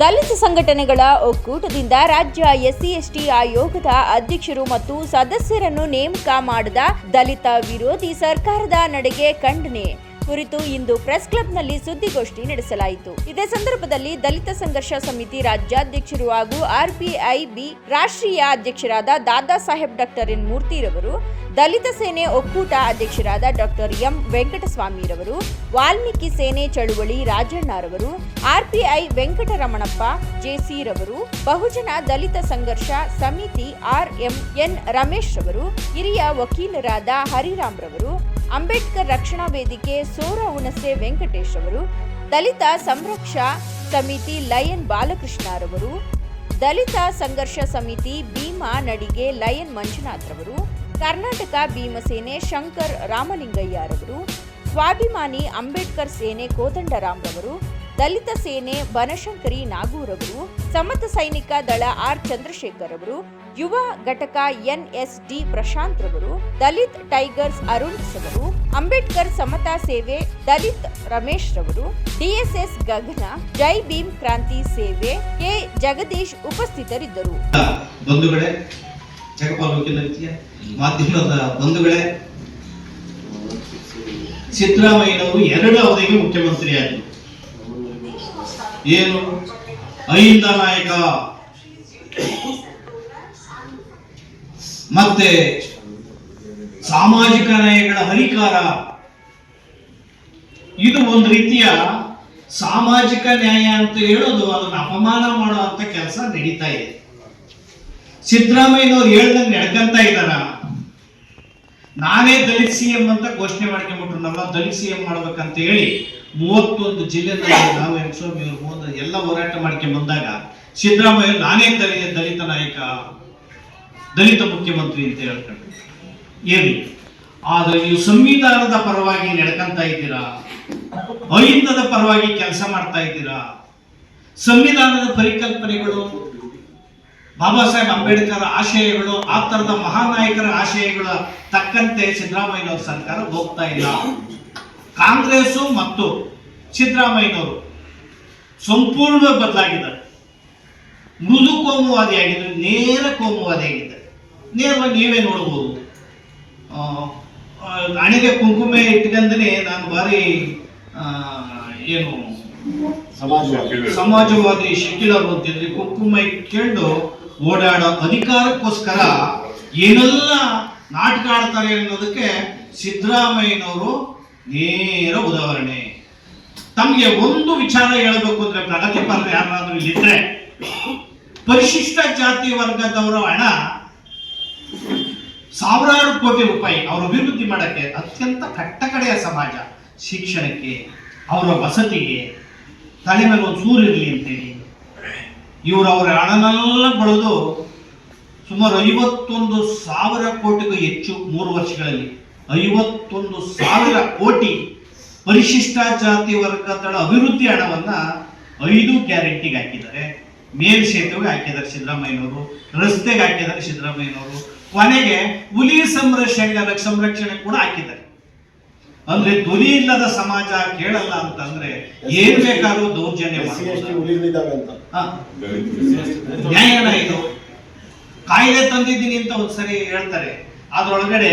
ದಲಿತ ಸಂಘಟನೆಗಳ ಒಕ್ಕೂಟದಿಂದ ರಾಜ್ಯ ಎಸ್ಸಿ ಎಸ್ಟಿ ಆಯೋಗದ ಅಧ್ಯಕ್ಷರು ಮತ್ತು ಸದಸ್ಯರನ್ನು ನೇಮಕ ಮಾಡದ ದಲಿತ ವಿರೋಧಿ ಸರ್ಕಾರದ ನಡೆಗೆ ಖಂಡನೆ. ಕುರಿತು ಇಂದು ಪ್ರೆಸ್ ಕ್ಲಬ್ನಲ್ಲಿ ಸುದ್ದಿಗೋಷ್ಠಿ ನಡೆಸಲಾಯಿತು. ಇದೇ ಸಂದರ್ಭದಲ್ಲಿ ದಲಿತ ಸಂಘರ್ಷ ಸಮಿತಿ ರಾಜ್ಯಾಧ್ಯಕ್ಷರು ಹಾಗೂ ಆರ್ಪಿಐ ಬಿ ರಾಷ್ಟ್ರೀಯ ಅಧ್ಯಕ್ಷರಾದ ದಾದಾ ಸಾಹೇಬ್ ಡಾಕ್ಟರ್ ಎನ್ ಮೂರ್ತಿರವರು, ದಲಿತ ಸೇನೆ ಒಕ್ಕೂಟ ಅಧ್ಯಕ್ಷರಾದ ಡಾಕ್ಟರ್ ಎಂ ವೆಂಕಟಸ್ವಾಮಿರವರು, ವಾಲ್ಮೀಕಿ ಸೇನೆ ಚಳುವಳಿ ರಾಜಣ್ಣರವರು ಆರ್ಪಿಐ ವೆಂಕಟರಮಣಪ್ಪ, ಜೆಸಿರವರು, ಬಹುಜನ ದಲಿತ ಸಂಘರ್ಷ ಸಮಿತಿ ಆರ್ಎಂಎನ್ ರಮೇಶ್ ರವರು ಹಿರಿಯ ವಕೀಲರಾದ ಹರಿರಾಮ್ ರವರು ಅಂಬೇಡ್ಕರ್ ರಕ್ಷಣಾ ವೇದಿಕೆ ಸೋರ ಹುಣಸೆ ವೆಂಕಟೇಶ್ ಅವರು, ದಲಿತ ಸಂರಕ್ಷಾ ಸಮಿತಿ ಲಯನ್ ಬಾಲಕೃಷ್ಣರವರು ದಲಿತ ಸಂಘರ್ಷ ಸಮಿತಿ ಭೀಮಾ ನಡಿಗೆ ಲಯನ್ ಮಂಜುನಾಥ್ರವರು ಕರ್ನಾಟಕ ಭೀಮಸೇನೆ ಶಂಕರ್ ರಾಮಲಿಂಗಯ್ಯರವರು ಸ್ವಾಭಿಮಾನಿ ಅಂಬೇಡ್ಕರ್ ಸೇನೆ ಕೋದಂಡರಾಮ್ ರವರು ದಲಿತ ಸೇನೆ ಬನಶಂಕರಿ ನಾಗೂರವರು ಸಮತ ಸೈನಿಕ ದಳ ಆರ್ ಚಂದ್ರಶೇಖರ್ ಅವರು, ಯುವ ಘಟಕ ಎನ್ ಎಸ್ ಪ್ರಶಾಂತ್ ರವರು, ದಲಿತ್ ಟೈಗರ್ಸ್ ಅರುಣ್ ಅವರು ಅಂಬೇಡ್ಕರ್ ಸಮತಾ ಸೇವೆ ದಲಿತ್ ರಮೇಶ್ ರವರು, ಡಿಎಸ್ಎಸ್ ಗಗನ, ಜೈ ಭೀಮ್ ಕ್ರಾಂತಿ ಸೇವೆ ಕೆ ಜಗದೀಶ್ ಉಪಸ್ಥಿತರಿದ್ದರು. ಸಿದ್ದರಾಮಯ್ಯನವರು ಎರಡು ಅವಧಿಗೆ ಮುಖ್ಯಮಂತ್ರಿ ಆದರು ಏನು? ಅಹಿಂದ ನಾಯಕ. ಮತ್ತೆ ಸಾಮಾಜಿಕ ನ್ಯಾಯಗಳ ಹರಿಕಾರ. ಇದು ಒಂದು ರೀತಿಯ ಸಾಮಾಜಿಕ ನ್ಯಾಯ ಅಂತ ಹೇಳೋದು ಅದನ್ನು ಅಪಮಾನ ಮಾಡುವಂತ ಕೆಲಸ ನಡೀತಾ ಇದೆ. ಸಿದ್ದರಾಮಯ್ಯನವ್ರು ಹೇಳ್ದಂಗೆ ನಡ್ಕಂತ ಇದ್ದಾರ. ನಾನೇ ದಲಿತ ಸಿ ಎಂ ಅಂತ ಘೋಷಣೆ ಮಾಡ್ಕೊಂಡ್ಬಿಟ್ರು ನಮ್ಮ ದಲಿತ ಸಿ ಎಂ ಮಾಡ್ಬೇಕಂತ ಹೇಳಿ ಮೂವತ್ತೊಂದು ಜಿಲ್ಲೆನಲ್ಲಿ ನಾವು ಯಕ್ಷಸ್ವಾಮಿ ಅವರು ಎಲ್ಲ ಹೋರಾಟ ಮಾಡ್ಕೊಂಡ್ ಬಂದಾಗ ಸಿದ್ದರಾಮಯ್ಯ ನಾನೇ ದಲಿತ ದಲಿತ ನಾಯಕ, ದಲಿತ ಮುಖ್ಯಮಂತ್ರಿ ಅಂತ ಹೇಳ್ಕೊಂಡು ಏನು? ಆದ್ರೆ ನೀವು ಸಂವಿಧಾನದ ಪರವಾಗಿ ನಡ್ಕಂತ ಇದ್ದೀರಾ? ಅಹಿಂದದ ಪರವಾಗಿ ಕೆಲಸ ಮಾಡ್ತಾ ಇದ್ದೀರಾ? ಸಂವಿಧಾನದ ಪರಿಕಲ್ಪನೆಗಳು ಬಾಬಾ ಸಾಹೇಬ್ ಅಂಬೇಡ್ಕರ್ ಆಶಯಗಳು ಆ ತರದ ಮಹಾನಾಯಕರ ಆಶಯಗಳ ತಕ್ಕಂತೆ ಸಿದ್ದರಾಮಯ್ಯನವ್ರ ಸರ್ಕಾರ ಹೋಗ್ತಾ ಇಲ್ಲ. ಕಾಂಗ್ರೆಸ್ ಮತ್ತು ಸಿದ್ದರಾಮಯ್ಯನವರು ಸಂಪೂರ್ಣ ಬದಲಾಗಿದ್ದಾರೆ. ಮೃದು ಕೋಮುವಾದಿಯಾಗಿದ್ದರು ನೇರ ಕೋಮುವಾದಿಯಾಗಿದ್ದಾರೆ ನೇರವಾಗಿ ನೀವೇ ನೋಡಬಹುದು. ಹಣೆಗೆ ಕುಂಕುಮೆ ಇಟ್ಕಂದ್ರೆ ನಾನು ಬಾರಿ ಆ, ಏನು ಸಮಾಜವಾದಿ. ಶಕೀಲರು ಅಂತಿದ್ರೆ ಕುಂಕುಮ ಇಟ್ಕೊಂಡು ಓಡಾಡೋ ಅಧಿಕಾರಕ್ಕೋಸ್ಕರ ಏನೆಲ್ಲ ನಾಟಕ ಆಡ್ತಾರೆ ಅನ್ನೋದಕ್ಕೆ ಸಿದ್ದರಾಮಯ್ಯನವರು ನೇರ ಉದಾಹರಣೆ. ತಮಗೆ ಒಂದು ವಿಚಾರ ಹೇಳಬೇಕು ಅಂದ್ರೆ ಪ್ರಗತಿಪರ ಯಾರಾದ್ರೂ ಇಲ್ಲಿದ್ರೆ, ಪರಿಶಿಷ್ಟ ಜಾತಿ ವರ್ಗದವರ ಹಣ ಸಾವಿರಾರು ಕೋಟಿ ರೂಪಾಯಿ ಅವರ ಅಭಿವೃದ್ಧಿ ಮಾಡಕ್ಕೆ ಅತ್ಯಂತ ಕಟ್ಟಕಡೆಯ ಸಮಾಜ, ಶಿಕ್ಷಣಕ್ಕೆ, ಅವರ ವಸತಿಗೆ, ತಲೆ ಮೇಲೆ ಒಂದು ಸೂರು ಇರಲಿ ಅಂತೇಳಿ. ಇವರು ಅವರ ಹಣನೆಲ್ಲ ಬಳದು ಸುಮಾರು ಐವತ್ತೊಂದು ಸಾವಿರ ಕೋಟಿಗೂ ಹೆಚ್ಚು ಮೂರು ವರ್ಷಗಳಲ್ಲಿ. ಐವತ್ತೊಂದು ಸಾವಿರ ಕೋಟಿ ಪರಿಶಿಷ್ಟ ಜಾತಿ ವರ್ಗಗಳ ಅಭಿವೃದ್ಧಿ ಹಣವನ್ನ ಐದು ಗ್ಯಾರಂಟಿಗೆ ಹಾಕಿದ್ದಾರೆ. ಮೇಲ್ ಸೇತುವೆಗೆ ಹಾಕಿದ್ದಾರೆ ಸಿದ್ದರಾಮಯ್ಯನವರು, ರಸ್ತೆಗೆ ಹಾಕಿದ್ದಾರೆ ಸಿದ್ದರಾಮಯ್ಯನವರು, ಕೊನೆಗೆ ಹುಲಿ ಸಂರಕ್ಷಣೆ ಸಂರಕ್ಷಣೆ ಕೂಡ ಹಾಕಿದ್ದಾರೆ. ಅಂದ್ರೆ ಧ್ವನಿ ಇಲ್ಲದ ಸಮಾಜ ಕೇಳಲ್ಲ ಅಂತಂದ್ರೆ ಏನ್ ಬೇಕಾದ್ರೂ ದೌರ್ಜನ್ಯ ನ್ಯಾಯಣ ಇದು. ಕಾಯ್ದೆ ತಂದಿದ್ದೀನಿ ಅಂತ ಒಂದ್ಸರಿ ಹೇಳ್ತಾರೆ. ಅದ್ರೊಳಗಡೆ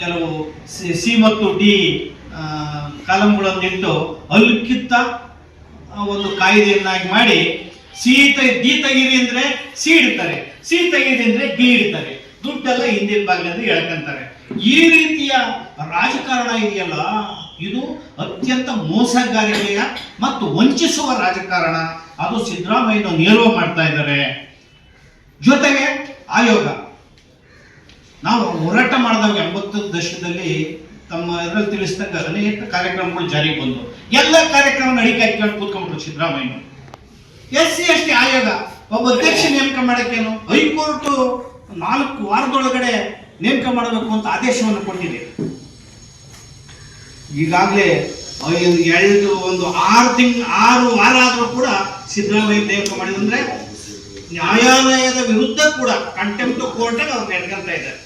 ಕೆಲವು ಸಿ- ಸಿ ಮತ್ತು ಡಿ ಕಾಲಂಗಳನ್ನಿಟ್ಟು ಅಲ್ಕಿತ್ತ ಒಂದು ಕಾಯ್ದೆಯನ್ನಾಗಿ ಮಾಡಿ ಸಿ ತ ಡಿ ತೆಗೀರಿ ಅಂದ್ರೆ ಸಿ ಇಡ್ತಾರೆ ಸಿ ತೆಗೀರಿ ಅಂದ್ರೆ ಡಿ ಇಡ್ತಾರೆ ದುಡ್ಡೆಲ್ಲ ಹಿಂದಿನ ಭಾಗದಲ್ಲಿ ಎಳ್ಕೊಂತಾರೆ. ಈ ರೀತಿಯ ರಾಜಕಾರಣ ಇದೆಯಲ್ಲ, ಇದು ಅತ್ಯಂತ ಮೋಸಗಾರಿಕೆಯ ಮತ್ತು ವಂಚಿಸುವ ರಾಜಕಾರಣ. ಅದು ಸಿದ್ದರಾಮಯ್ಯ ನಿಲುವು ಮಾಡ್ತಾ ಇದ್ದಾರೆ. ಜೊತೆಗೆ ಆಯೋಗ. ನಾವು ಹೋರಾಟ ಮಾಡಿದಾಗ ಎಂಬತ್ತು ದಶಕದಲ್ಲಿ ತಮ್ಮ ಇದರಲ್ಲಿ ತಿಳಿಸಿದಾಗ ಅನೇಕ ಕಾರ್ಯಕ್ರಮಗಳು ಜಾರಿಗೆ ಬಂದವು ಎಲ್ಲ ಕಾರ್ಯಕ್ರಮ ನಡಿಕೆ ಹಾಕೊಂಡು ಕೂತ್ಕೊಂಡ್ಬಿಟ್ರು Siddaramaiah S C, S T, ಆಯೋಗ, ಒಬ್ಬ ಅಧ್ಯಕ್ಷ ನೇಮಕ ಮಾಡಕ್ಕೇನು? ಹೈಕೋರ್ಟ್ ನಾಲ್ಕು ವಾರದೊಳಗಡೆ ನೇಮಕ ಮಾಡಬೇಕು ಅಂತ ಆದೇಶವನ್ನು ಕೊಟ್ಟಿದೆ. ಈಗಾಗಲೇ ಎರಡು ಒಂದು ಆರು ತಿಂಗ್ ಆರು ವಾರ ಆದರೂ ಕೂಡ ಸಿದ್ದರಾಮಯ್ಯ ನೇಮಕ ಮಾಡಿದಂದ್ರೆ ನ್ಯಾಯಾಲಯದ ವಿರುದ್ಧ ಕೂಡ ಕಂಟೆಂಪ್ಟ್ ಕೋರ್ಟ್ ಅವ್ರು ನಡ್ಕೊಂತಾ ಇದ್ದಾರೆ.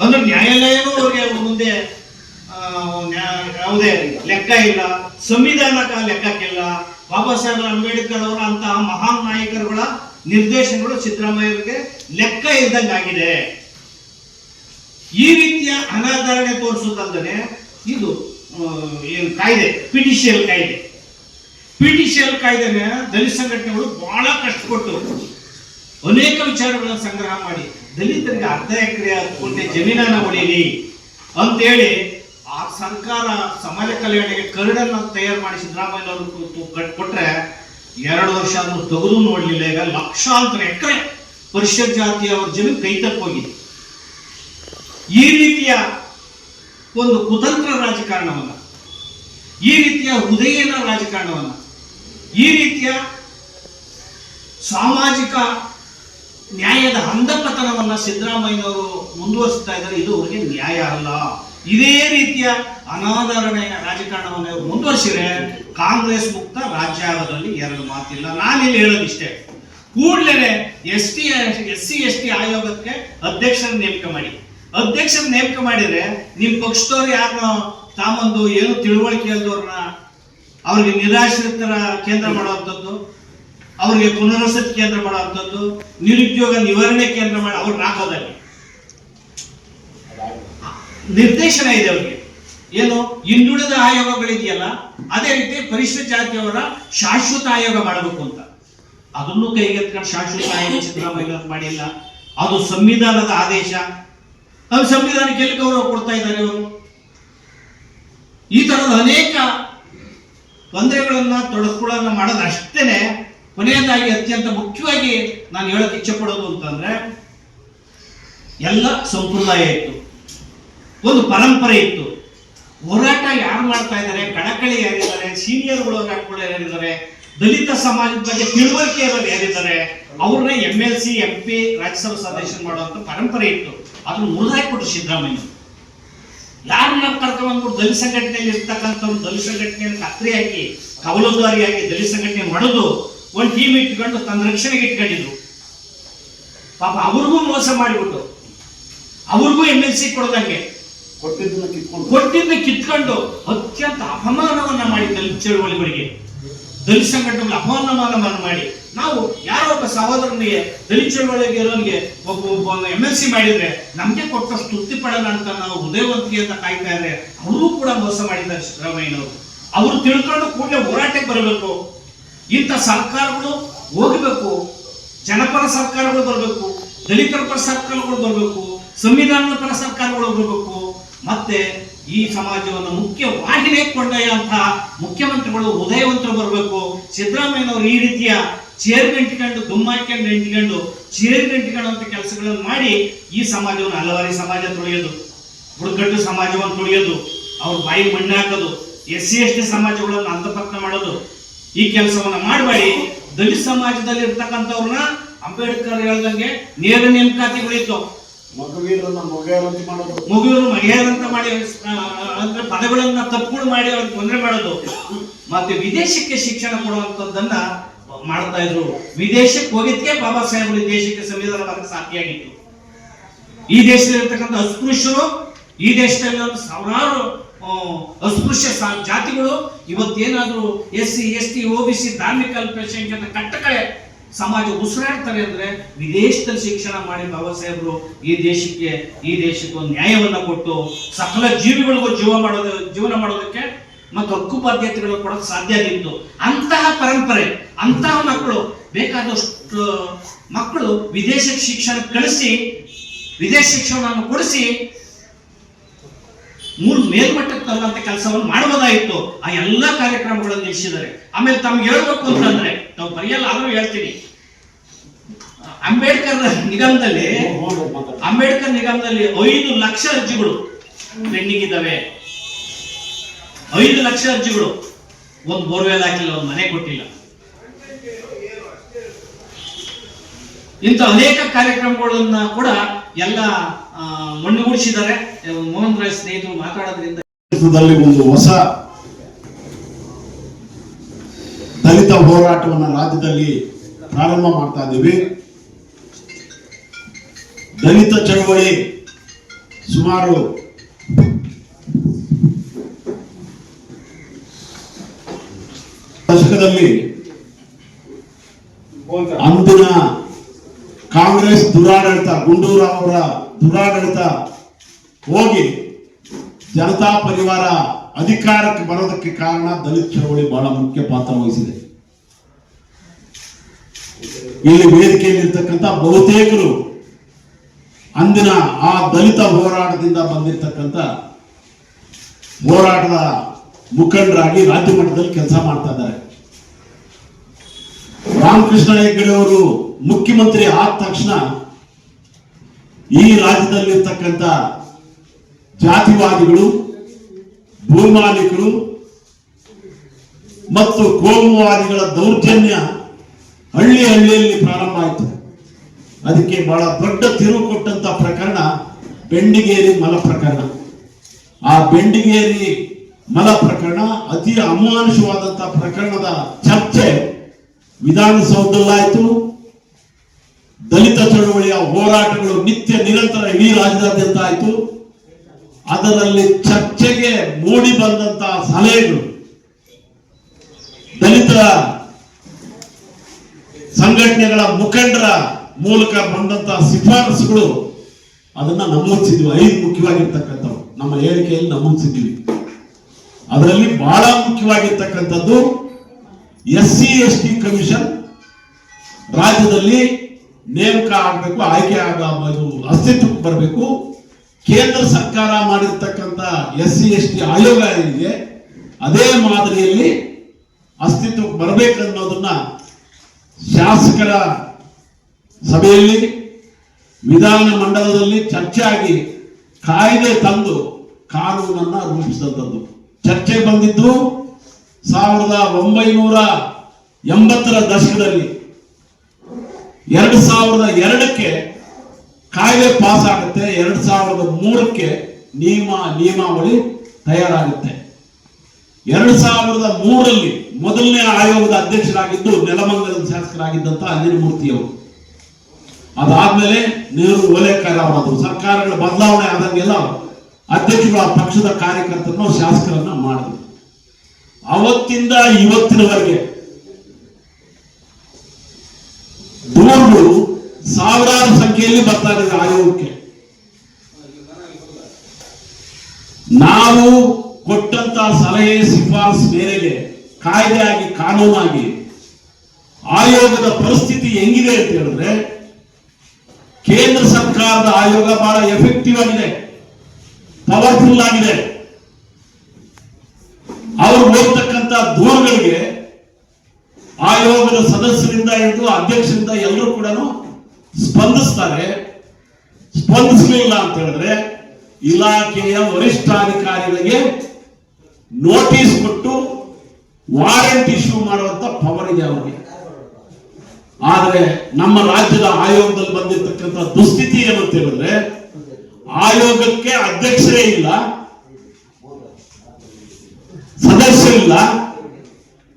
ಅಂದ್ರೆ ನ್ಯಾಯಾಲಯನೂ ಅವ್ರಿಗೆ ಮುಂದೆ ಆ, ನ್ಯಾ- ಯಾವುದೇ ಲೆಕ್ಕ ಇಲ್ಲ ಸಂವಿಧಾನಕ ಲೆಕ್ಕಕ್ಕಿಲ್ಲ. ಬಾಬಾ ಸಾಹೇಬ್ ಅಂಬೇಡ್ಕರ್ ಅವರ ಅಂತಹ ಮಹಾನ್ ನಾಯಕರುಗಳ ನಿರ್ದೇಶನಗಳು ಸಿದ್ದರಾಮಯ್ಯರಿಗೆ ಲೆಕ್ಕ ಇದ್ದಂಗಾಗಿದೆ ಈ ರೀತಿಯ ಅನಾಧಾರಣೆ ತೋರಿಸೋದಲ್ಲದೆ ಇದು ಏನು ಕಾಯ್ದೆ, ಪಿಟಿಷಿಯಲ್ ಕಾಯ್ದೆ. ಪಿಟಿಷಿಯಲ್ ಕಾಯ್ದೆನ ದಲಿತ ಸಂಘಟನೆಗಳು ಬಹಳ ಕಷ್ಟಪಟ್ಟು ಅನೇಕ ವಿಚಾರಗಳನ್ನು ಸಂಗ್ರಹ ಮಾಡಿ, ದಲಿತರಿಗೆ ಅರ್ಧ ಎಕರೆ ಹತ್ತು ಜಮೀನನ್ನ ಅಂತ ಅಂತೇಳಿ ಆ ಸರ್ಕಾರ ಸಮಾಜ ಕಲ್ಯಾಣಕ್ಕೆ ಕರಡನ್ನು ತಯಾರು ಮಾಡಿ ಸಿದ್ದರಾಮಯ್ಯ ಅವರು ಕೊಟ್ರೆ ಎರಡು ವರ್ಷ ಅನ್ನು ತೆಗೆದು ನೋಡಲಿಲ್ಲ. ಈಗ ಲಕ್ಷಾಂತರ ಎಕರೆ ಪರಿಷತ್ ಜಾತಿಯ ಅವ್ರ ಜಮೀನು ಕೈ ತಪ್ಪೋಗಿದೆ ಈ ರೀತಿಯ ಒಂದು ಕುತಂತ್ರ ರಾಜಕಾರಣವನ್ನ, ಈ ರೀತಿಯ ಹೃದಯನ ರಾಜಕಾರಣವನ್ನ, ಈ ರೀತಿಯ ಸಾಮಾಜಿಕ ನ್ಯಾಯದ ಹಂದಪತನವನ್ನ ಸಿದ್ದರಾಮಯ್ಯನವರು ಮುಂದುವರಿಸ್ತಾ ಇದ್ದಾರೆ. ಇದು ಅವರಿಗೆ ನ್ಯಾಯ ಅಲ್ಲ. ಇದೇ ರೀತಿಯ ಅನಾದರಣೆಯ ರಾಜಕಾರಣವನ್ನು ಮುಂದುವರಿಸಿದ್ರೆ ಕಾಂಗ್ರೆಸ್ ಮುಕ್ತ ರಾಜ್ಯ ಆಗೋದ್ರಲ್ಲಿ ಎರಡು ಮಾತಿಲ್ಲ. ನಾನಿಲ್ಲಿ ಹೇಳೋದಿಷ್ಟೇ. ಕೂಡಲೇ S T, S C, S T ಆಯೋಗಕ್ಕೆ ಅಧ್ಯಕ್ಷರ ನೇಮಕ ಮಾಡಿ. ಅಧ್ಯಕ್ಷರ ನೇಮಕ ಮಾಡಿದ್ರೆ ನಿಮ್ ಪಕ್ಷದವ್ರು ಯಾರನ್ನ ತಾಮಂದು ಏನು ತಿಳುವಳಿಕೆ ಇಲ್ದವ್ರನ್ನ ಅವ್ರಿಗೆ ನಿರಾಶ್ರಿತರ ಕೇಂದ್ರ ಮಾಡುವಂಥದ್ದು, ಅವ್ರಿಗೆ ಪುನರ್ವಸತಿ ಕೇಂದ್ರ ಮಾಡುವಂಥದ್ದು, ನಿರುದ್ಯೋಗ ನಿವಾರಣೆ ಕೇಂದ್ರ ಮಾಡಿ ಅವ್ರನ್ನ ಹಾಕೋದಲ್ಲಿ ನಿರ್ದೇಶನ ಇದೆ ಅವರಿಗೆ. ಏನು? ಹಿಂದುಳಿದ ಆಯೋಗಗಳಿದೆಯಲ್ಲ, ಅದೇ ರೀತಿ ಪರಿಶಿಷ್ಟ ಜಾತಿಯವರ ಶಾಶ್ವತ ಆಯೋಗ ಮಾಡಬೇಕು ಅಂತ. ಅದನ್ನು ಕೈಗೆತ್ಕೊಂಡು ಶಾಶ್ವತ ಆಯೋಗ ಸಿದ್ದರಾಮಯ್ಯ ಮಾಡಿಲ್ಲ. ಅದು ಸಂವಿಧಾನದ ಆದೇಶ. ಅದು ಸಂವಿಧಾನಕ್ಕೆ ಎಲ್ಲಿ ಗೌರವ ಕೊಡ್ತಾ ಇದ್ದಾರೆ ಇವರು? ಈ ತರದ ಅನೇಕ ತೊಂದರೆಗಳನ್ನ ತೊಡಕುಗಳನ್ನ ಮಾಡೋದು ಅಷ್ಟೇನೆ. ಕೊನೆಯದಾಗಿ ಅತ್ಯಂತ ಮುಖ್ಯವಾಗಿ ನಾನು ಹೇಳಕ್ ಇಚ್ಛೆ ಪಡೋದು ಅಂತಂದ್ರೆ, ಎಲ್ಲ ಸಂಪ್ರದಾಯ ಇತ್ತು. ಒಂದು ಪರಂಪರೆ ಇತ್ತು. ಹೋರಾಟ ಯಾರು ಮಾಡ್ತಾ ಇದ್ದಾರೆ? ಕಣಕಳಿ ಯಾರಿದ್ದಾರೆ? ಸೀನಿಯರ್ಗಳು ಹೋರಾಟಗಳು ಯಾರಿದ್ದಾರೆ? ದಲಿತ ಸಮಾಜದ ಬಗ್ಗೆ ತಿಳುವಳಿಕೆ ಇರೋರು ಯಾರಿದ್ದಾರೆ? ಅವ್ರನ್ನ M L C M P Rajya Sabha ಸದಸ್ಯರು ಮಾಡುವಂತ ಪರಂಪರೆ ಇತ್ತು. ಅದನ್ನು ಮುರಿದಾಕ್ಬಿಟ್ರು ಸಿದ್ದರಾಮಯ್ಯ. ಯಾರನ್ನ ಕರ್ಕೊಂಡ್ಬಿಟ್ಟು ದಲಿತ ಸಂಘಟನೆಯಲ್ಲಿ ಇರ್ತಕ್ಕಂಥವ್ರು ದಲಿತ ಸಂಘಟನೆಯನ್ನು ಕತ್ರಿ ಹಾಕಿ ಕವಲುದಾರಿಯಾಗಿ ದಲಿತ ಸಂಘಟನೆ ಹೊಡೆದು ಒಂದು ಟೀಮ್ ಇಟ್ಕೊಂಡು ತನ್ನ ರಕ್ಷಣೆಗೆ ಇಟ್ಕೊಂಡಿದ್ರು. ಪಾಪ ಅವ್ರಿಗೂ ಮೋಸ ಮಾಡಿಬಿಟ್ಟು, ಅವ್ರಿಗೂ ಎಂ ಎಲ್ ಸಿ ಕೊಡದಂಗೆ. ಕೊಟ್ಟಿದ್ದ ಕಿತ್ಕೊಂಡು ಅತ್ಯಂತ ಅಪಮಾನವನ್ನ ಮಾಡಿ ದಲಿತ ಚಳುವಳಿಗಳಿಗೆ. ದಲಿತ ಸಂಘಟನೆಗಳು ಅಪಮಾನವನ್ನ ಮಾಡಿ. ನಾವು ಯಾರೋ ಒಬ್ಬ ಸಹೋದರನಿಗೆ ದಲಿತ ಚಳುವಳಿಗೆ ಇರೋನಿಗೆ ಒಬ್ಬ ಒಬ್ಬ ಎಂ ಎಲ್ ಸಿ ಮಾಡಿದ್ರೆ ನಮ್ಗೆ ಕೊಟ್ಟಷ್ಟು ತೃಪ್ತಿ ಪಡೋಣ ಅಂತ ನಾವು ಹೃದಯವಂತಿಕೆ ಅಂತ ಕಾಯ್ತಾ ಇದ್ರೆ ಅವರು ಕೂಡ ಮೋಸ ಮಾಡಿದ್ದಾರೆ ಸಿದ್ದರಾಮಯ್ಯನವರು. ಅವರು ತಿಳ್ಕೊಂಡು ಕೂಡಲೇ ಹೋರಾಟಕ್ಕೆ ಬರಬೇಕು. ಇಂಥ ಸರ್ಕಾರಗಳು ಹೋಗಬೇಕು. ಜನಪರ ಸರ್ಕಾರಗಳು ಬರಬೇಕು. ದಲಿತರ ಪರ ಸರ್ಕಾರಗಳು ಬರಬೇಕು. ಸಂವಿಧಾನದ ಪರ ಸರ್ಕಾರಗಳು ಬರಬೇಕು. ಮತ್ತೆ ಈ ಸಮಾಜವನ್ನು ಮುಖ್ಯ ವಾಹಿನಿ ಕೊಂಡೊಯ್ಯುವಂತಹ ಮುಖ್ಯಮಂತ್ರಿಗಳು ಉದಯವಂತರು ಬರಬೇಕು. ಸಿದ್ದರಾಮಯ್ಯನವರು ಈ ರೀತಿಯ ಚೇರ್ ಗಂಟಿಕೊಂಡು ದುಮ್ಮಾಕೊಂಡು ಎಂಟಿಕೊಂಡು ಚೇರ್ ಗಂಟಿಕೊಳ್ಳುವಂಥ ಕೆಲಸಗಳನ್ನು ಮಾಡಿ ಈ ಸಮಾಜವನ್ನು ಹಲವಾರು ಸಮಾಜ ತೊಳೆಯೋದು. ಬುಡಕಟ್ಟು ಸಮಾಜವನ್ನು ತೊಳೆಯೋದು. ಅವ್ರ ಬಾಯಿ ಮಣ್ಣು ಹಾಕೋದು ಎಸ್ ಸಿ ಎಸ್ ಟಿ ಸಮಾಜಗಳನ್ನು ಅಂತಪತ್ನ ಮಾಡೋದು. ಈ ಕೆಲಸವನ್ನ ಮಾಡಬೇಡಿ. ದಲಿತ ಸಮಾಜದಲ್ಲಿ ಇರ್ತಕ್ಕಂಥವ್ರನ್ನ ಅಂಬೇಡ್ಕರ್ ಹೇಳ್ದಂಗೆ ನೇರ ನೇಮಕಾತಿಗಳಿತ್ತು. ಮಗುವೀರನ್ನ ಮೊಗೆಯರಂತೆ ಮಾಡೋದು. ಮಾಡಿ ಅಂದ್ರೆ ಪದಗಳನ್ನ ತಪ್ಪುಗಳು ಮಾಡಿ ಅವ್ರಿಗೆ ತೊಂದರೆ ಮಾಡೋದು. ಮತ್ತೆ ವಿದೇಶಕ್ಕೆ ಶಿಕ್ಷಣ ಕೊಡುವಂತದ್ದನ್ನ ಮಾಡ್ತಾ ಇದ್ರು. ವಿದೇಶಕ್ಕೆ ಹೋಗಿದ್ಕೆ ಬಾಬಾ ಸಾಹೇಬರು ದೇಶಕ್ಕೆ ಸಂವಿಧಾನ ಮಾಡಕ್ಕೆ ಸಾಧ್ಯ ಆಗಿತ್ತು ಈ ದೇಶದಲ್ಲಿರ್ತಕ್ಕಂಥ ಅಸ್ಪೃಶ್ಯರು, ಈ ದೇಶದಲ್ಲಿ ಸಾವಿರಾರು ಅಸ್ಪೃಶ್ಯ ಜಾತಿಗಳು, ಇವತ್ತೇನಾದ್ರೂ S C S T O B C, ಧಾರ್ಮಿಕ ಅಲ್ಪಸಂಖ್ಯಾತ ಕಟ್ಟಕಳೆ ಸಮಾಜ ಉಸಿರಾಡ್ತಾರೆ ಅಂದ್ರೆ ವಿದೇಶದಲ್ಲಿ ಶಿಕ್ಷಣ ಮಾಡಿ ಬಾಬಾ ಸಾಹೇಬರು ಈ ದೇಶಕ್ಕೆ ಈ ದೇಶಕ್ಕೆ ಒಂದು ನ್ಯಾಯವನ್ನ ಕೊಟ್ಟು ಸಕಲ ಜೀವಿಗಳಿಗೂ ಜೀವ ಮಾಡೋದು, ಜೀವನ ಮಾಡೋದಕ್ಕೆ ಮತ್ತು ಹಕ್ಕು ಬಾಧ್ಯತೆಗಳು ಕೊಡೋಕೆ ಸಾಧ್ಯ ಆಗಿತ್ತು. ಅಂತಹ ಪರಂಪರೆ, ಅಂತಹ ಮಕ್ಕಳು, ಬೇಕಾದಷ್ಟು ಮಕ್ಕಳು ವಿದೇಶಕ್ಕೆ ಶಿಕ್ಷಣ ಕಳಿಸಿ, ವಿದೇಶ ಶಿಕ್ಷಣವನ್ನು ಕೊಡಿಸಿ ಮೂರು ಮೇಲ್ಮಟ್ಟಕ್ಕೆ ತರುವಂತ ಕೆಲಸವನ್ನು ಮಾಡಬಹುದಾಗಿತ್ತು. ಆ ಎಲ್ಲಾ ಕಾರ್ಯಕ್ರಮಗಳನ್ನು ನಿಲ್ಲಿಸಿದ್ದಾರೆ. ಆಮೇಲೆ ತಮ್ಗೆ ಹೇಳ್ಬೇಕು ಅಂತಂದ್ರೆ ನಾವು ಬರೆಯಲ್ಲ, ಆದ್ರೂ ಹೇಳ್ತೀನಿ. ಅಂಬೇಡ್ಕರ್ ನಿಗಮದಲ್ಲಿ ಅಂಬೇಡ್ಕರ್ ನಿಗಮದಲ್ಲಿ ಐದು ಲಕ್ಷ ಅರ್ಜಿಗಳು ಪೆಂಡಿಂಗ್ ಇದ್ದಾವೆ ಐದು ಲಕ್ಷ ಅರ್ಜಿಗಳು. ಒಂದು ಬೋರ್ವೆಲ್ ಹಾಕಿಲ್ಲ ಒಂದು ಮನೆ ಕೊಟ್ಟಿಲ್ಲ. ಇಂಥ ಅನೇಕ ಕಾರ್ಯಕ್ರಮಗಳನ್ನ ಕೂಡ ಎಲ್ಲ ಮಣ್ಣು ಮಣ್ಣುಗೂಡಿಸಿದ್ದಾರೆ. ಮೋಹನ್ ರಾಯ್ ಸ್ನೇಹಿತರು ಮಾತಾಡೋದ್ರಿಂದ ಒಂದು ಹೊಸ ದಲಿತ ಹೋರಾಟವನ್ನು ರಾಜ್ಯದಲ್ಲಿ ಪ್ರಾರಂಭ ಮಾಡ್ತಾ ಇದ್ದೀವಿ. ದಲಿತ ಚಳವಳಿ ಸುಮಾರು ದಶಕದಲ್ಲಿ ಅಂದಿನ ಕಾಂಗ್ರೆಸ್ ದುರಾಡಳಿತ, ಗುಂಡೂರಾವ್ ಅವರ ದುರಾಡಳಿತ ಹೋಗಿ ಜನತಾ ಪರಿವಾರ ಅಧಿಕಾರಕ್ಕೆ ಬರೋದಕ್ಕೆ ಕಾರಣ ದಲಿತ ಚಳವಳಿ ಬಹಳ ಮುಖ್ಯ ಪಾತ್ರ ವಹಿಸಿದೆ. ಇಲ್ಲಿ ವೇದಿಕೆಯಲ್ಲಿರ್ತಕ್ಕಂಥ ಬಹುತೇಕರು ಅಂದಿನ ಆ ದಲಿತ ಹೋರಾಟದಿಂದ ಬಂದಿರತಕ್ಕಂಥ ಹೋರಾಟದ ಮುಖಂಡರಾಗಿ ರಾಜ್ಯ ಮಟ್ಟದಲ್ಲಿ ಕೆಲಸ ಮಾಡ್ತಾ ಇದ್ದಾರೆ. ರಾಮಕೃಷ್ಣ ಹೆಗ್ಗಡೆ ಅವರು ಮುಖ್ಯಮಂತ್ರಿ ಆದ ತಕ್ಷಣ ಈ ರಾಜ್ಯದಲ್ಲಿರ್ತಕ್ಕಂಥ ಜಾತಿವಾದಿಗಳು, ಭೂಮಾಲಿಕರು ಮತ್ತು ಕೋಮುವಾದಿಗಳ ದೌರ್ಜನ್ಯ ಹಳ್ಳಿ ಹಳ್ಳಿಯಲ್ಲಿ ಪ್ರಾರಂಭ ಆಯಿತು. ಅದಕ್ಕೆ ಬಹಳ ದೊಡ್ಡ ತಿರುವು ಕೊಟ್ಟಂತ ಪ್ರಕರಣ ಬೆಂಡಿಗೇರಿ ಮಲ ಪ್ರಕರಣ. ಆ ಬೆಂಡಿಗೇರಿ ಮಲ ಪ್ರಕರಣ ಅತಿ ಅಮಾನುಷವಾದಂತ ಪ್ರಕರಣದ ಚರ್ಚೆ ವಿಧಾನಸೌಧದಲ್ಲಾಯಿತು ದಲಿತ ಚಳುವಳಿಯ ಹೋರಾಟಗಳು ನಿತ್ಯ ನಿರಂತರ ಇಡೀ ರಾಜ್ಯದಾದ್ಯಂತ ಆಯಿತು. ಅದರಲ್ಲಿ ಚರ್ಚೆಗೆ ಮೂಡಿ ಬಂದಂತಹ ಸಲಹೆಗಳು. ದಲಿತ ಸಂಘಟನೆಗಳ ಮುಖಂಡರ ಮೂಲಕ ಬಂದಂತಹ ಶಿಫಾರಸುಗಳು ಅದನ್ನ ನಮೂದಿಸಿದ್ವಿ. ಐದು ಮುಖ್ಯವಾಗಿರ್ತಕ್ಕಂಥವು. ನಮ್ಮ ಹೇಳಿಕೆಯಲ್ಲಿ ನಮೂದಿಸಿದ್ವಿ ಅದರಲ್ಲಿ ಬಹಳ ಮುಖ್ಯವಾಗಿರ್ತಕ್ಕಂಥದ್ದು S C S T commission ರಾಜ್ಯದಲ್ಲಿ ನೇಮಕ ಆಗಬೇಕು, ಆಯ್ಕೆ ಆಗಬಹುದು ಅಸ್ತಿತ್ವಕ್ಕೆ ಬರಬೇಕು. ಕೇಂದ್ರ ಸರ್ಕಾರ ಮಾಡಿರ್ತಕ್ಕಂಥ ಎಸ್ ಸಿ ಎಸ್ ಟಿ ಆಯೋಗ ಏನಿದೆ ಅದೇ ಮಾದರಿಯಲ್ಲಿ ಅಸ್ತಿತ್ವಕ್ಕೆ ಬರಬೇಕನ್ನೋದನ್ನ ಶಾಸಕರ ಸಭೆಯಲ್ಲಿ ವಿಧಾನ ಮಂಡಲದಲ್ಲಿ ಚರ್ಚೆ ಆಗಿ ಕಾಯ್ದೆ ತಂದು ಕಾನೂನನ್ನ ರೂಪಿಸಿದಂಥದ್ದು. ಚರ್ಚೆ ಬಂದಿದ್ದು ಸಾವಿರದ ಒಂಬೈನೂರ ಎಂಬತ್ತರ ದಶಕದಲ್ಲಿ. ಎರಡು ಸಾವಿರದ ಎರಡಕ್ಕೆ ಕಾಯ್ದೆ ಪಾಸ್ ಆಗುತ್ತೆ, ಎರಡು ಸಾವಿರದ ಮೂರಕ್ಕೆ ನಿಯಮ, ನಿಯಮಾವಳಿ ತಯಾರಾಗುತ್ತೆ. ಎರಡು ಸಾವಿರದ ಮೂರಲ್ಲಿ ಮೊದಲನೇ ಆಯೋಗದ ಅಧ್ಯಕ್ಷರಾಗಿದ್ದು ನೆಲಮಂಗಲದ ಶಾಸಕರಾಗಿದ್ದಂತ ಅಂಜನಮೂರ್ತಿಯವರು ಅದಾದ್ಮೇಲೆ ನೆಹರು ಓಲೇಕಾರ ಅವರಾದ್ರು ಸರ್ಕಾರಗಳ ಬದಲಾವಣೆ ಆದಂಗೆಲ್ಲ ಆ ಪಕ್ಷದ ಕಾರ್ಯಕರ್ತರನ್ನು ಶಾಸಕರನ್ನ ಮಾಡಿದ್ರು. ಅವತ್ತಿಂದ ಇವತ್ತಿನವರೆಗೆ ದೂರುಗಳು ಸಾವಿರಾರು ಸಂಖ್ಯೆಯಲ್ಲಿ ಬರ್ತಾ ಇದೆ ಆಯೋಗಕ್ಕೆ. ನಾವು ಕೊಟ್ಟಂತ ಸಲಹೆ, ಶಿಫಾರಸು ಮೇರೆಗೆ ಆಗಿ ಕಾನೂನಾಗಿ ಆಯೋಗದ ಪರಿಸ್ಥಿತಿ ಹೆಂಗಿದೆ ಅಂತ ಹೇಳಿದ್ರೆ ಕೇಂದ್ರ ಸರ್ಕಾರದ ಆಯೋಗ ಬಹಳ ಎಫೆಕ್ಟಿವ್ ಆಗಿದೆ. ಪವರ್ಫುಲ್ ಆಗಿದೆ. ಅವರು ಓದ್ತಕ್ಕಂತ ದೂರುಗಳಿಗೆ ಆಯೋಗದ ಸದಸ್ಯರಿಂದ ಹಿಡಿದು ಅಧ್ಯಕ್ಷರಿಂದ ಎಲ್ಲರೂ ಕೂಡ ಸ್ಪಂದಿಸ್ತಾರೆ. ಸ್ಪಂದಿಸಲಿಲ್ಲ ಅಂತ ಹೇಳಿದ್ರೆ ಇಲಾಖೆಯ ವರಿಷ್ಠಾಧಿಕಾರಿಗಳಿಗೆ ನೋಟಿಸ್ ಕೊಟ್ಟು ವಾರೆಂಟ್ ಇಶ್ಯೂ ಮಾಡುವಂತ ಪವರ್ ಇದೆ ಅವರಿಗೆ. ಆದರೆ ನಮ್ಮ ರಾಜ್ಯದ ಆಯೋಗದಲ್ಲಿ ಬಂದಿರತಕ್ಕಂಥ ದುಸ್ಥಿತಿ ಏನಂತ ಹೇಳಿದ್ರೆ, ಆಯೋಗಕ್ಕೆ ಅಧ್ಯಕ್ಷರೇ ಇಲ್ಲ ಸದಸ್ಯರಿಲ್ಲ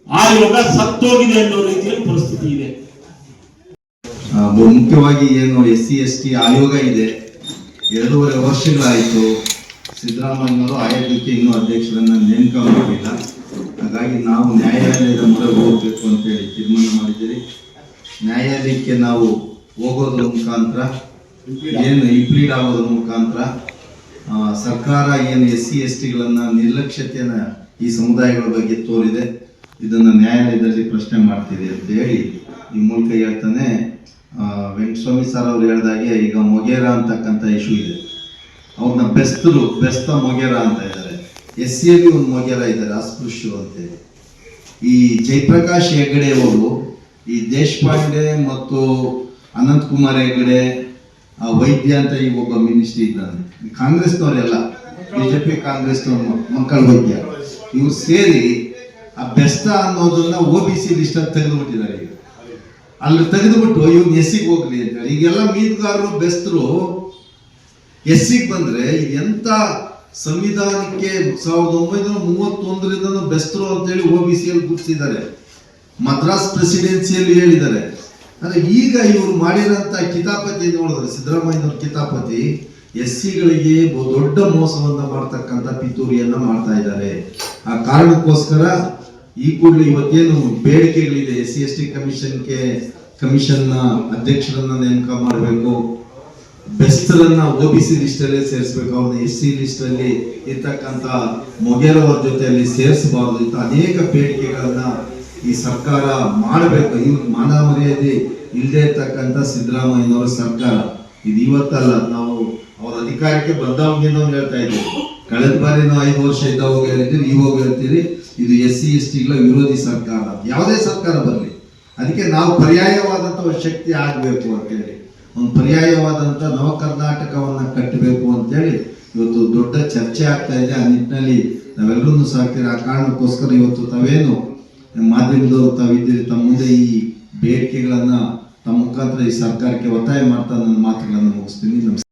ಆಯೋಗ ಸತ್ತೋಗಿದೆ ಅನ್ನೋ ರೀತಿಯಲ್ಲಿ ಪರಿಸ್ಥಿತಿ ಇದೆ. ಮುಖ್ಯವಾಗಿ ಏನು ಎಸ್ ಸಿ ಎಸ್ ಟಿ ಆಯೋಗ ಇದೆ. ಎರಡೂವರೆ ವರ್ಷಗಳಾಯಿತು ಸಿದ್ದರಾಮಯ್ಯನವರು ಆಯೋಗಕ್ಕೆ ಇನ್ನೂ ಅಧ್ಯಕ್ಷರನ್ನ ನೇಮಕ ಮಾಡಿಲ್ಲ ಹಾಗಾಗಿ ನಾವು ನ್ಯಾಯಾಲಯದ ಮೊರೆ ಹೋಗಬೇಕು ಅಂತ ಹೇಳಿ ತೀರ್ಮಾನ ಮಾಡಿದ್ದೀರಿ. ನ್ಯಾಯಾಲಯಕ್ಕೆ ನಾವು ಹೋಗೋದ್ರ ಮುಖಾಂತರ, ಏನು ಇಂಪ್ಲೀಡ್ ಆಗೋದ್ರ ಮುಖಾಂತರ ಸರ್ಕಾರ ಏನು ಎಸ್ ಸಿ ಎಸ್ ಟಿಗಳನ್ನು ನಿರ್ಲಕ್ಷ್ಯತೆಯನ್ನ ಈ ಸಮುದಾಯಗಳ ಬಗ್ಗೆ ತೋರಿದೆ. ಇದನ್ನ ನ್ಯಾಯಾಲಯದಲ್ಲಿ ಪ್ರಶ್ನೆ ಮಾಡ್ತಿದೆ ಅಂತ ಹೇಳಿ ಈ ಮೂಲಕ ಹೇಳ್ತಾನೆ ವೆಂಕಟಸ್ವಾಮಿ ಸರ್ ಅವರು ಹೇಳ್ದಾಗೆ ಈಗ ಮೊಗೇರ ಅಂತಕ್ಕಂಥ ಇಶ್ಯೂ ಇದೆ. ಅವ್ರನ್ನ ಬೆಸ್ತರು, ಬೆಸ್ತ ಮೊಗೇರ ಅಂತ ಇದ್ದಾರೆ. ಎಸ್ ಸಿ ಒಂದು ಮೊಗೇರ ಇದ್ದಾರೆ ಅಸ್ಪೃಶ್ಯರು ಅಂತೇಳಿ ಈ ಜಯಪ್ರಕಾಶ್ ಹೆಗಡೆ ಅವರು ಈ ದೇಶಪಾಂಡೆ ಮತ್ತು ಅನಂತ್ ಕುಮಾರ್ ಹೆಗಡೆ ವೈದ್ಯ ಅಂತ ಈ ಒಬ್ಬ ಮಿನಿಸ್ಟ್ರಿ ಇದ್ದಾನೆ. ಕಾಂಗ್ರೆಸ್ನವರೆಲ್ಲ, ಬಿಜೆಪಿ ಕಾಂಗ್ರೆಸ್ನವ್ರ ಮಕ್ಕಳ ವೈದ್ಯ. ಇವ್ರು ಸೇರಿ ಆ ಬೆಸ್ತ ಅನ್ನೋದನ್ನ ಒ ಬಿ ಸಿ ಲಿಸ್ಟ್ ಅಂತ ತೆಗೆದುಬಿಟ್ಟಿದ್ದಾರೆ ಈಗ. ಅಲ್ಲಿ ತೆಗೆದುಬಿಟ್ಟು ಇವ್ನು ಎಸ್ಸಿಗೆ ಹೋಗ್ಲಿ ಅಂತ ಈಗೆಲ್ಲ ಮೀನುಗಾರರು, ಬೆಸ್ತರು ಎಸ್ಸಿಗೆ ಬಂದ್ರೆ ಎಂತ ಸಂವಿಧಾನಕ್ಕೆ ಸಾವಿರದ ಒಂಬೈನೂರ ಮೂವತ್ತೊಂದರಿಂದ ಬೆಸ್ತರು ಅಂತೇಳಿ ಒ ಬಿ ಸಿಯಲ್ಲಿ ಗುರುತಿಸಿದ್ದಾರೆ. ಮದ್ರಾಸ್ ಪ್ರೆಸಿಡೆನ್ಸಿಯಲ್ಲಿ ಹೇಳಿದ್ದಾರೆ. ಅಂದ್ರೆ ಈಗ ಇವರು ಮಾಡಿರೋಂಥ ಕಿತಾಪತಿ ನೋಡಿದ್ರೆ, ಸಿದ್ದರಾಮಯ್ಯನವ್ರ ಕಿತಾಪತಿ ಎಸ್ ಸಿಗಳಿಗೆ ದೊಡ್ಡ ಮೋಸವನ್ನ ಮಾಡ್ತಕ್ಕಂಥ ಪಿತೂರಿಯನ್ನ ಮಾಡ್ತಾ ಇದ್ದಾರೆ. ಆ ಕಾರಣಕ್ಕೋಸ್ಕರ ಈ ಕೂಡಲೇ ಇವತ್ತೇನು ಬೇಡಿಕೆಗಳಿದೆ ಎಸ್ ಸಿ ಎಸ್ ಟಿ ಕಮಿಷನ್ಗೆ ಕಮಿಷನ್ನ ಅಧ್ಯಕ್ಷರನ್ನ ನೇಮಕ ಮಾಡಬೇಕು. ಬೆಸ್ಟ್ರನ್ನ ಒ ಬಿ ಸಿ ಲಿಸ್ಟ್ ಅಲ್ಲೇ ಸೇರಿಸಬೇಕು. ಅವ್ರನ್ನ ಎಸ್ ಸಿ ಲಿಸ್ಟ್ ಅಲ್ಲಿ ಇರ್ತಕ್ಕಂತ ಮೊಗೇರವರ ಜೊತೆಯಲ್ಲಿ ಸೇರಿಸಬಾರದು. ಇಂಥ ಅನೇಕ ಬೇಡಿಕೆಗಳನ್ನ ಈ ಸರ್ಕಾರ ಮಾಡಬೇಕು. ಇವತ್ತು ಮಾನ ಮರ್ಯಾದೆ ಇಲ್ಲದೆ ಇರ್ತಕ್ಕಂಥ ಸಿದ್ದರಾಮಯ್ಯನವರ ಸರ್ಕಾರ. ಇದು ಇವತ್ತಲ್ಲ, ನಾವು ಅವರ ಅಧಿಕಾರಕ್ಕೆ ಬಂದವಾಗಿಂದ ನಾವು ಹೇಳ್ತಾ ಇದ್ದೀವಿ. ಕಳೆದ ಬಾರಿ ನಾವು ಐದು ವರ್ಷ ಇದ್ದಾಗ ಹೋಗಿ ಹೇಳ್ತೀವಿ ನೀವು ಹೋಗಿ ಹೇಳ್ತೀರಿ. ಇದು ಎಸ್ ಸಿ ಎಸ್ ಟಿಗಳ ವಿರೋಧಿ ಸರ್ಕಾರ ಯಾವುದೇ ಸರ್ಕಾರ ಬರಲಿ. ಅದಕ್ಕೆ ನಾವು ಪರ್ಯಾಯವಾದಂಥ ಒಂದು ಶಕ್ತಿ ಆಗಬೇಕು ಅಂತೇಳಿ ಒಂದು ಪರ್ಯಾಯವಾದಂಥ ನವ ಕರ್ನಾಟಕವನ್ನು ಕಟ್ಟಬೇಕು ಅಂತೇಳಿ ಇವತ್ತು ದೊಡ್ಡ ಚರ್ಚೆ ಆಗ್ತಾ ಇದೆ. ಆ ನಿಟ್ಟಿನಲ್ಲಿ ನಾವೆಲ್ಲರೂ ಸಾಕ್ತೀರಿ ಆ ಕಾರಣಕ್ಕೋಸ್ಕರ ಇವತ್ತು ತಾವೇನು ಮಾಧ್ಯಮದವರು ತಾವಿದ್ದೀರಿ, ತಮ್ಮ ಮುಂದೆ ಈ ಬೇಡಿಕೆಗಳನ್ನ ತಮ್ಮ ಮುಖಾಂತರ ಈ ಸರ್ಕಾರಕ್ಕೆ ಒತ್ತಾಯ ಮಾಡ್ತಾ ನನ್ನ ಮಾತುಗಳನ್ನು ಮುಗಿಸ್ತೀನಿ. ನಮಸ್ಕಾರ.